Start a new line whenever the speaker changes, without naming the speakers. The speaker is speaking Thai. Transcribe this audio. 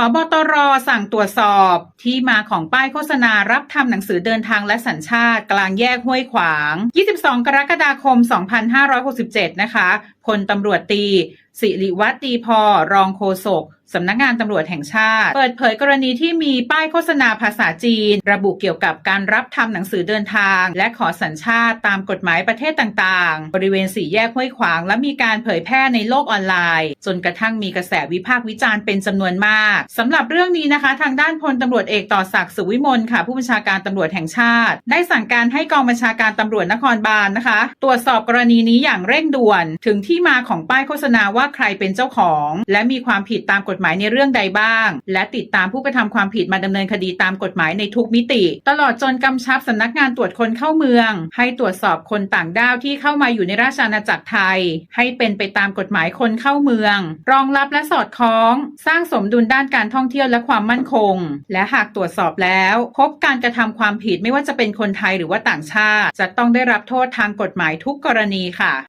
ผบตรสั่งตรวจสอบที่มาของป้ายโฆษณารับทำหนังสือเดินทางและสัญชาติ กลางแยกห้วยขวาง 22 กรกฎาคม 2567 นะคะพลตำรวจตี สิริวัตรดีพอรองโฆษกสำนักงานตำรวจแห่งชาติ เปิดเผยกรณีที่มีป้ายโฆษณาภาษาจีน ระบุเกี่ยวกับการรับทำหนังสือเดินทาง และขอสัญชาติตามกฎหมายประเทศต่างๆ บริเวณสี่แยกห้วยขวาง และมีการเผยแพร่ในโลกออนไลน์ จนกระทั่งมีกระแสวิพากษ์วิจารณ์เป็นจำนวนมากสำหรับเรื่องนี้นะคะ ทางด้านพลตำรวจเอกต่อศักดิ์สุวิมลค่ะ ผู้บัญชาการตำรวจแห่งชาติ ได้สั่งการให้กองบัญชาการตำรวจนครบาลนะคะ ตรวจสอบกรณีนี้อย่างเร่งด่วน ถึงที่มาของป้ายโฆษณาว่าใครเป็นเจ้าของ และมีความผิดตามกฎหมายในเรื่องใดบ้าง และติดตามผู้กระทำความผิดมาดำเนินคดีตามกฎหมายในทุกมิติ ตลอดจนกำชับสำนักงานตรวจคนเข้าเมือง ให้ตรวจสอบคนต่างด้าวที่เข้ามาอยู่ในราชอาณาจักรไทย ให้เป็นไปตามกฎหมายคนเข้าเมือง รองรับและสอดคล้อง สร้างสมดุลด้านการท่องเที่ยวและความมั่นคง และหากตรวจสอบแล้วพบการกระทำความผิดไม่ว่าจะเป็นคนไทยหรือว่าต่างชาติ จะต้องได้รับโทษทางกฎหมายทุกกรณีค่ะ